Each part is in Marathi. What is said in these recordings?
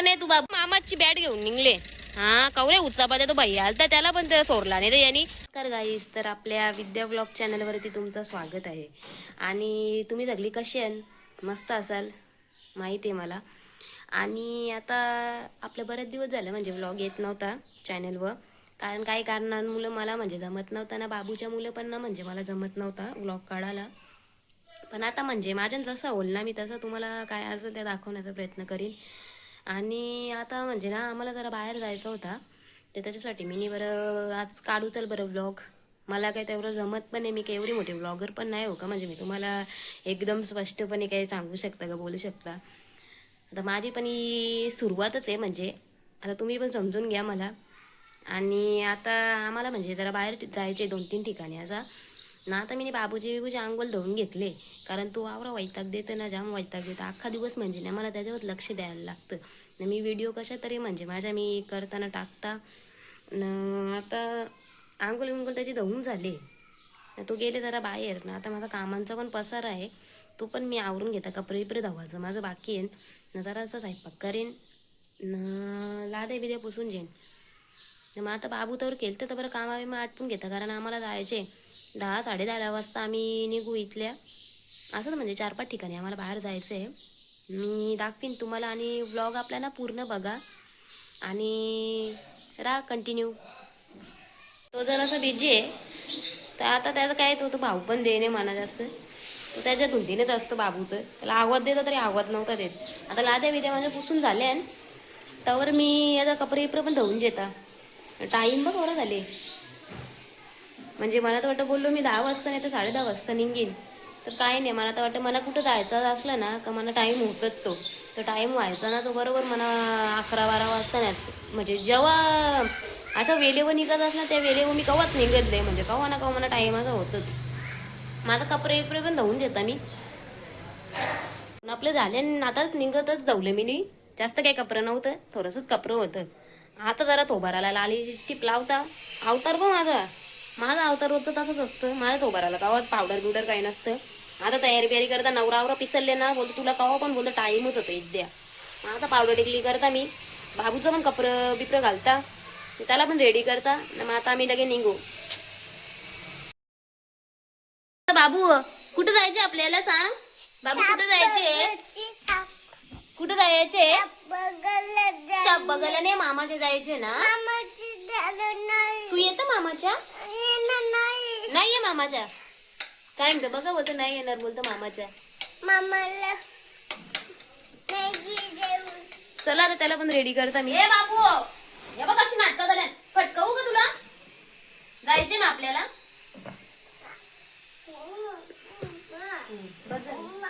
नाही तू बाबा. मामाची बॅट घेऊन निघले. हा कवरे उचापाच्या तो भैया आलता त्याला पण ते सोडला नाही तर यांनी. तर गाईस तर आपल्या विद्या ब्लॉग चॅनलवरती तुमचं स्वागत आहे. आणि तुम्ही सगळी कशी आहे? मस्त असाल? माहिती आहे मला. आणि आता आपलं बरेच दिवस झाले म्हणजे व्लॉग येत नव्हता चॅनलवर कारण काही कारणांमुळं मला म्हणजे जमत नव्हता ना बाबूच्या मुलं पण ना म्हणजे मला जमत नव्हता व्लॉग काढायला. पण आता म्हणजे माझ्यानं जसं होईल ना मी तसं तुम्हाला काय असं ते दाखवण्याचा प्रयत्न करीन. आणि आता म्हणजे ना आम्हाला जरा बाहेर जायचं होता. ते त्याच्यासाठी मी नी बरं आज काढू चल बरं ब्लॉग मला काही तेवढं जमत पण नाही मी काही एवढी मोठी ब्लॉगर पण नाही हो का? म्हणजे मी तुम्हाला एकदम स्पष्टपणे काही सांगू शकता का बोलू शकता? आता माझी पण ही सुरुवातच आहे म्हणजे. आता तुम्ही पण समजून घ्या मला. आणि आता आम्हाला म्हणजे जरा बाहेर जायचे दोन तीन ठिकाणी असा. ना आता मी बाबूजी बिबूचे अंगोल धुवून घेतले. कारण तो आवरा वैताग देतं ना जाम वैताग देतं. अख्खा दिवस म्हणजे ना मला त्याच्यावर लक्ष द्यायला लागतं. न मी व्हिडिओ कशा तरी म्हणजे माझ्या मी करताना टाकता. न आता अंघोल विंगोल त्याची धुवून झाले. तो गेले जरा बाहेर. ना आता माझा कामांचा पण पसार आहे. तो पण मी आवरून घेता कपडे विपरे धावायचं. माझं बाकी आहे. न जरा असं स्वयंपाक करेन. न लादे बिदे पुसून जाईन मग आता बाबू तर केलं तर बरं कामा मग आटपून घेता. कारण आम्हाला जायचे दहा साडे दहा वाजता आम्ही निघू इथल्या. असं म्हणजे चार पाच ठिकाणी आम्हाला बाहेर जायचं आहे मी दाखवीन तुम्हाला आणि व्लॉग आपला ना पूर्ण बघा. आणि राहा कंटिन्यू तो जर असं बिझी आहे तर आता त्याचं काय तो तो भाऊ पण देणे म्हणा जास्त. तो त्याच्या धुंदीनेच असतं बाबू तर. त्याला आवाज देता तरी आवाज नव्हता देत. आता लाद्या विद्या माझ्या पुसून झाल्या त्यावर मी याचा कपडे इपरे पण धुवून घेता. टाईम बघ बरं झाले. म्हणजे मला तर वाटतं बोललो मी दहा वाजता नाही तर साडे दहा वाजता निघीन. तर काय नाही मला तर वाटतं मला कुठं जायचं असलं ना का मला टाईम होतच तो तर टाईम व्हायचा ना तो बरोबर मला अकरा बारा वाजता नाही. म्हणजे जेव्हा असा वेळेवर निघत असला त्या वेळेवर मी कवाच निघत नाही. म्हणजे कवा ना कवा मला टाईम असं होतच. माझा कपडे विपरे पण धावून देता मी. पण आपलं झाले आणि आताच निघतच जाऊले मी नाही. जास्त काही कपडं नव्हतं थोडंसंच कपडं होतं. आता जरा थोबाराला लाली टिप लावता. अवतार पण माझा. माझा अवतार रोजचं तसंच असतं. माझ्या थोबाराला गावात पावडर बिवडर काही नसतं. आता तयारी बियारी करता नवरावरा पिसलले ना बोलतो तुला कवा पण बोलतो टाईमच होतो इद्या. मग आता पावडर टिकली करता मी. बाबूचं पण कपडं बिपरं घालता. त्याला पण रेडी करता. मग आता आम्ही लगे निघू. बाबू कुठं जायचे आपल्याला सांग? बाबू कुठं जायचे? कुठं जायचे? बघायला नाही मामाचे जायचे ना? तू येतं मामाच्या? नाही आहे मामाच्या. काय म्हणतो बघा बोलतो नाही येणार बोलतो मामाच्या. मामाला चला आता त्याला पण रेडी करता मी. हे बाबू हे बघ कशी नाटकं झाल्या फटकवू का तुला? जायचे ना आपल्याला? बस झालं.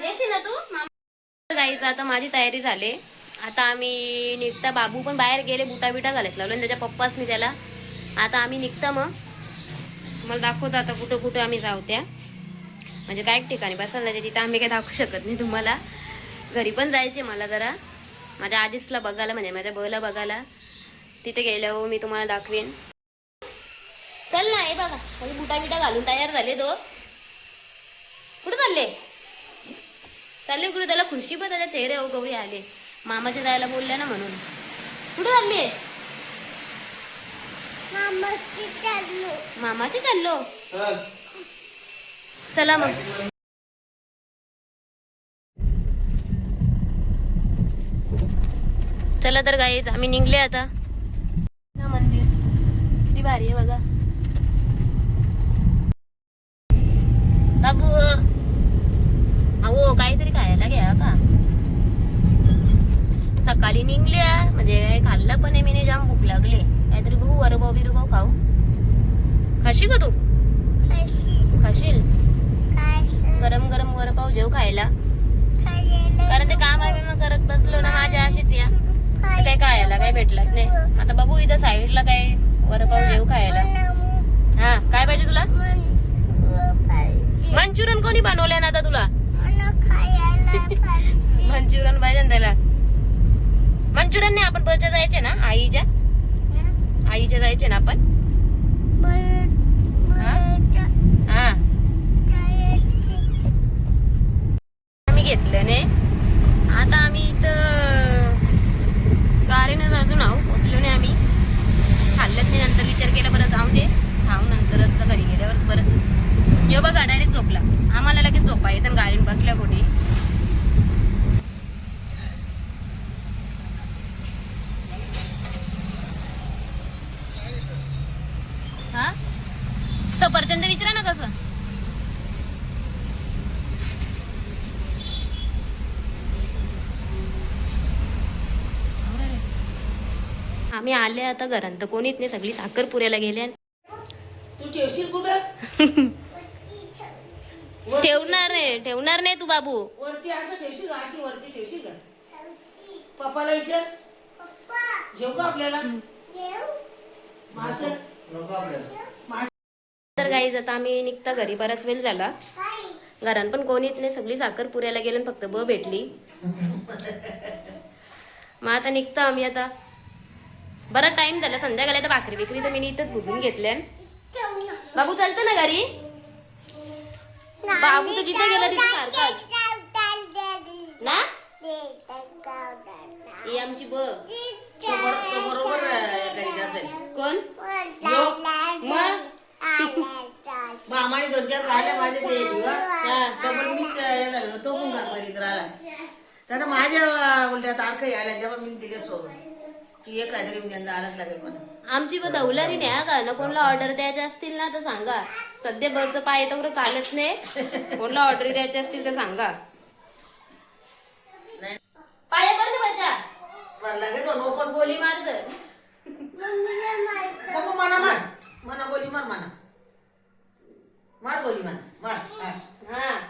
देशील ना तू? जायचं आता माझी तयारी झाली. आता आम्ही निघता बाबू पण बाहेर गेले बुटा बिटा घालत लावलं त्याच्या पप्पासनी त्याला आता आम्ही निघता मग. मला दाखवतो आता कुठं कुठं आम्ही जाऊ त्या म्हणजे काय ठिकाणी बसायला नाही तिथं आम्ही काही दाखवू शकत नाही तुम्हाला. घरी पण जायचे मला जरा. माझ्या आजीसला बघायला म्हणजे माझ्या बला बघायला. तिथे गेल्यावर मी तुम्हाला दाखवेन. चल ना हे बघा. म्हणजे बुटा बिटा घालून तयार झाले दो कुठं चालले? चालले कुठे? त्याला खुशी पण त्याच्या चेहरे गौरी आले. मामाच्या जायला बोलले ना म्हणून. कुठे चालले मामाची चालू मामाचे चाललो? चला. मग. चला तर गाईज आम्ही निघले आता. ना मंदिर. किती भारी आहे बघा बाबू अहो काहीतरी खायला घ्या का सकाळी निघल्या म्हणजे काही खाल्लं पण आहे मी जाम भूक लागले. काहीतरी बघू वरभाव बिरभाव खाऊ. खाशी का तू? खाशील. काय गरम गरम वरपाव जेव खायला. कारण ते काम आहे मग करत बसलो ना माझ्या अशीच या. काही खायला काही भेटलंच नाही. आता बघू इथं साईडला काय वरपाव जेव खायला. हा काय पाहिजे तुला? मंचुरियन कोणी बनवलंय ना आता तुला? मंचुरियन पाहिजे ना त्याला. मंचुरियन नाही आपण बसच्या जायचे ना? आईच्या? आईच्या जायचे ना आपण? हा? घेतलं ने. आता आम्ही इथं गाडीनं अजून आहो पोचलो नाही आम्ही. खाल्लंच नाही नंतर विचार केला बरं जाऊ दे. खाऊ नंतरच तर घरी गेल्यावर बरं. ये बघा डायरेक्ट झोपला. आम्हाला लगेच झोपा येतं गाडीत बसल्या कुठे हा सफरचंद विचारा ना कसं आम्ही आले आता घरात. तर कोणीच नाही सगळी साखर पुऱ्याला गेले तू ठेवशील कुठं? ठेवणार नाही ठेवणार नाही तू बाबू. वरती असं ठेवशील का? अशी वरती ठेवशील का? पप्पाला विचार. पप्पा. जेव का आपल्याला? मास. मास तर गाईज आता आम्ही निघता घरी. बराच वेळ झाला. घरात पण कोणीच नाही. सगळी साखर पुऱ्याला गेले फक्त ब भेटली. मग आता निघता आम्ही आता. बरा टाइम झाला. संध्याकाळी आता भाकरी बिकरी तर मी इथंच बुजून घेतल्या. बाबू चालतं ना घरी? बाबू तर जिथे गेला तिथे सारखाच. ना? ही आमची ब. कोण? मग? मामाने दोन चार माझे ते दिवा हा. डबल मीच हे झालं तो पण घर करीत राहिला. तर आता माझ्या उलट्या तारखा आल्या तेव्हा मी तिला सोडून. की एक काहीतरी मी त्यांना आलाच लागेल मला आमची ब दौलारी नाही हा का? ना कोणाला ऑर्डर द्यायच्या असतील ना तर सांगा. सध्या बचं पाय तर चालत नाही. कोणाला ऑर्डर द्यायच्या असतील तर सांगा. नाही. पाया बंद बचा बरं लागेल तो? नको. गोली नको मना मार. मना गोली मार मना मार गोली मना मार.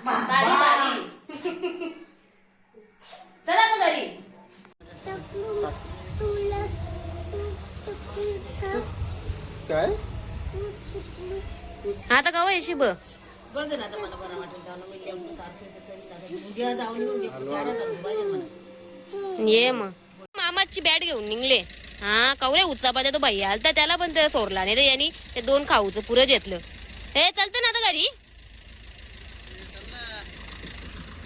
बा. बारी चला ना घरी. काय? आता कवा येशी ब बघ ना आता मला बरं वाटेल. जाऊन मी लिहून तारखे तर तरी लागेल. उद्या जाऊन येऊन उद्या चार हजार रुपये पाहिजे मला ये मग. मामाची बॅट घेऊन निघले. हा कवरे उचला तो भाई आलता त्याला पण ते सोरला नाही तर यांनी. ते दोन खाऊचं पुरं घेतलं. हे चालतं ना आता घरी.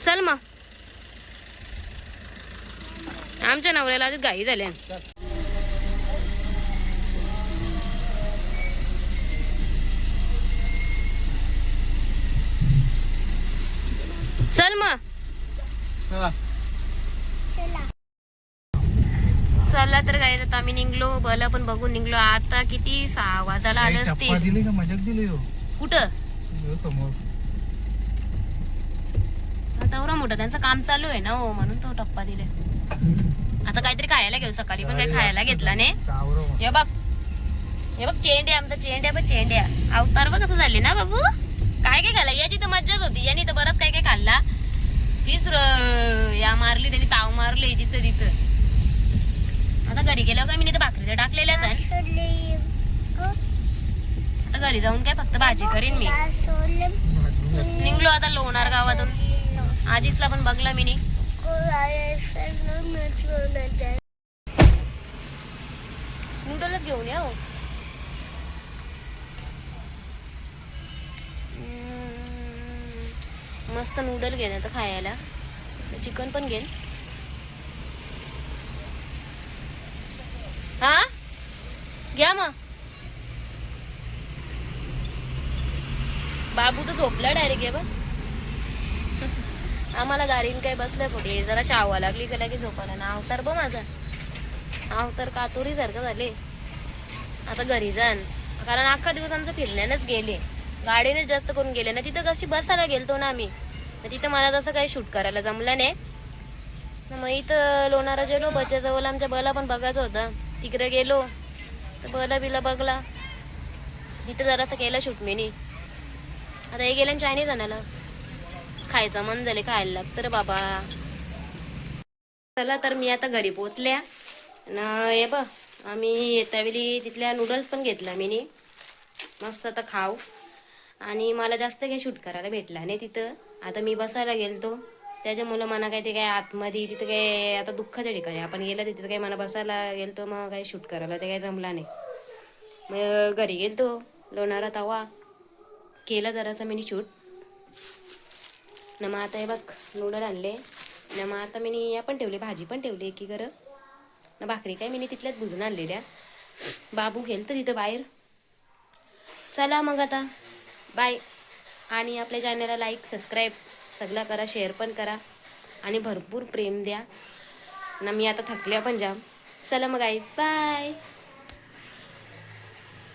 चल मग. आमच्या नवऱ्याला आधीच घाई झाल्या चल. मग. चला तर काय आता आम्ही निघलो. बल पण बघून निघलो. आता किती सहा वाजायला आले टप्पा असतील दिली का? मजाक दिली हो. कुठं? समोर. आता एवढा मोठं त्यांचं काम चालू आहे ना हो म्हणून तो टप्पा दिले. आता काहीतरी खायला घेऊ. सकाळी पण काही खायला घेतला नाही. हे बघ. हे बघ चेंड्या आमचा चेंड्या बघ चेंड्या अवतार बघ कसं झाले ना बाबू. काय काय खाल्ला? याची तर मज्जाच होती. याने तर बरंच काय काय खाल्ला. तीच या मारली त्याची ताव मारली जिथं तिथं आता घरी गेल्यावर काय मी तर भाकरी तर टाकलेल्याच आहे आता घरी जाऊन काय फक्त भाजी करीन मी. निघलो आता लोणार गावातून. आजीसला पण बघला मी नूडलच घेऊन या हो. मस्त नूडल घेऊन तर खायला. चिकन पण घेईन हा घ्या मग बाबू तर झोपला डायरेक्ट आहे बघ. आम्हाला गाडीन काय बसलं कुठे? जरा शावा लागली का की झोपायला? ना अवतार बघ माझा. अवतार कातोरी सारखं झाले. आता घरी जाण. कारण अख्खा दिवस आमचं फिरण्यानंच गेले. गाडीनेच जास्त करून गेले. ना तिथं कशी बसायला गेलतो ना आम्ही तर तिथं मला तसं काही शूट करायला जमलं नाही. मग इथं लोणारा गेलो बच्च्या जवळ आमच्या बला पण बघायचं होतं. तिकडे गेलो. तर बला बिला बघला. तिथं जरासं केलं शूट मीनी आता हे गेले चायनीज आणायला. खायचं मन झाले खायला लागतं तर बाबा. चला तर मी आता घरी पोचल्या न हे बघ आम्ही येतावेळी तिथल्या नूडल्स पण घेतला मी मस्त आता खाऊ. आणि मला जास्त काही शूट करायला भेटला नाही तिथं. आता मी बसायला गेलतो. त्याच्यामुळं मला काही ते काय आतमध्ये तिथं काय आता दुःखाच्या ठिकाणी. आपण गेलं तिथं काही मला बसायला गेलतो मग काही शूट करायला ते काही जमला नाही. मग घरी गेलतो लोणारा तवा. केला जरासा मी शूट. न मग आता हे बघ नूडल आणले. न मग आता मी या पण ठेवले भाजी पण ठेवली की गरं न भाकरी काय मी तिथल्याच भुजून आणलेल्या. बाबू गेल तर तिथं बाहेर. चला मग आता. बाय आणि आपल्या चॅनलला लाईक सबस्क्राईब सगळं करा शेअर पण करा आणि भरपूर प्रेम द्या. ना मी आता थकल्या पण जाम. चला मग आई बाय